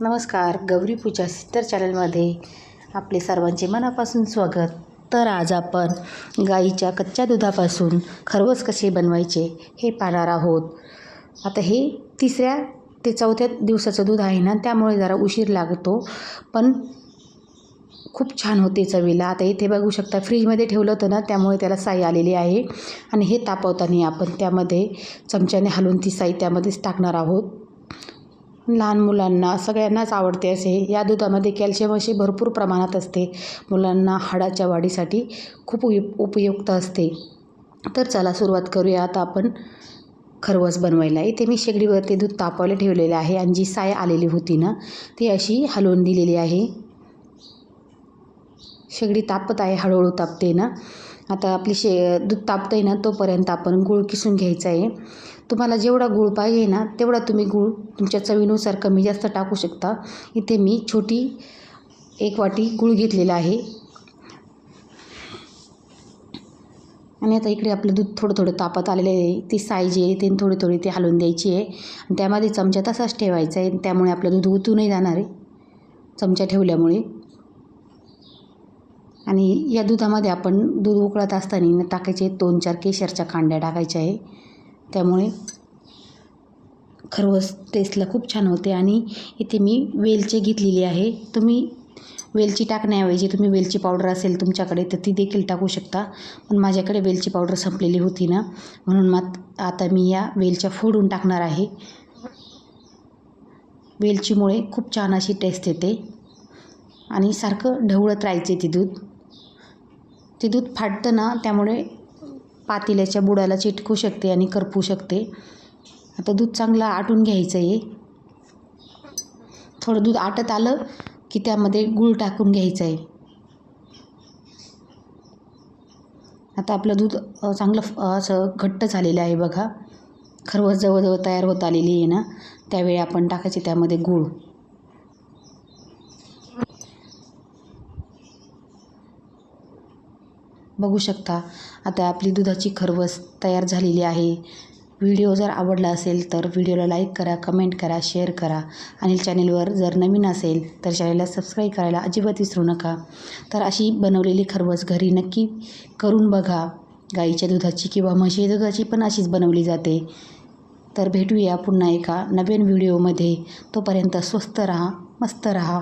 नमस्कार गौरी पूजा सिस्टर चॅनलमध्ये आपले सर्वांचे मनापासून स्वागत. तर आज आपण गाईच्या कच्च्या दुधापासून खरवस कसे बनवायचे हे पाहणार आहोत. आता हे तिसऱ्या ते चौथ्या दिवसाचं दूध आहे ना त्यामुळे जरा उशीर लागतो पण खूप छान होते चवीला. आता इथे बघू शकता फ्रीजमध्ये ठेवलं होतं ना त्यामुळे त्याला साई आलेली आहे. आणि हे तापवताना आपण त्यामध्ये चमच्याने हलवून ती साई त्यामध्येच टाकणार आहोत. लहान मुलांना सगळ्यांनाच आवडते असे. या दुधामध्ये कॅल्शियम असे भरपूर प्रमाणात असते. मुलांना हाडाच्या वाढीसाठी खूप उय उपयुक्त असते. तर चला सुरुवात करूया. आता आपण खरवस बनवायला. इथे मी शेगडीवरती दूध तापवायला ठेवलेले आहे आणि जी साय आलेली होती ना ती अशी हलवून दिलेली आहे. शेगडी तापत आहे हळूहळू तापते ना. आता आपली शे दूध तापतं आहे ना तोपर्यंत आपण गूळ किसून घ्यायचा आहे. तुम्हाला जेवढा गूळ पाहिजे ना तेवढा तुम्ही गूळ तुमच्या चवीनुसार कमी जास्त टाकू शकता. इथे मी छोटी एक वाटी गूळ घेतलेला आहे. आणि आता इकडे आपलं दूध थोडं थोडं तापत आलेलं आहे. ती साय जी आहे ते थोडी थोडी ती हलवून द्यायची आहे. आणि त्यामध्ये चमचा तसाच ठेवायचा आहे. त्यामुळे आपलं दूध उतूनही जाणार आहे. चमचा ठेवल्यामुळे. आणि या दुधामध्ये आपण दूध उकळत असताना टाकायचे दोन चार केशरच्या कांड्या टाकायच्या आहे. त्यामुळे खरवस टेस्टला खूप छान होते आणि इथे मी वेलची घेतलेली आहे. तुम्ही वेलची टाकण्याऐवजी तुम्ही वेलची पावडर असेल तुमच्याकडे तर ती देखील टाकू शकता. पण माझ्याकडे वेलची पावडर संपलेली होती ना म्हणून मात आता मी या वेलच्या फोडून टाकणार आहे. वेलचीमुळे खूप छान अशी टेस्ट येते. आणि सारखं ढवळत राहायचे ते दूध. ते दूध फाटतं ना त्यामुळे पातेल्याच्या बुडाला चिटकू शकते आणि करपू शकते. आता दूध चांगलं आटून घ्यायचं आहे. थोडं दूध आटत आलं की त्यामध्ये गूळ टाकून घ्यायचं आहे. आता आपलं दूध चांगलं असं घट्ट झालेलं आहे बघा. खरवस जवळजवळ तयार होत आलेली आहे ना. त्यावेळी आपण टाकायचे त्यामध्ये गूळ. बघू शकता. आता आपली दुधाची खरवस तयार झालेली आहे. व्हिडिओ जर आवडला असेल तर व्हिडिओला लाईक करा कमेंट करा शेअर करा. आणि चॅनेलवर जर नवीन असेल तर चॅनेलला सबस्क्राईब करायला अजिबात विसरू नका. तर अशी बनवलेली खरवस घरी नक्की करून बघा. गाईच्या दुधाची किंवा म्हशीच्या दुधाची पण अशीच बनवली जाते. तर भेटूया पुन्हा एका नवीन व्हिडिओमध्ये. तोपर्यंत स्वस्त राहा मस्त राहा.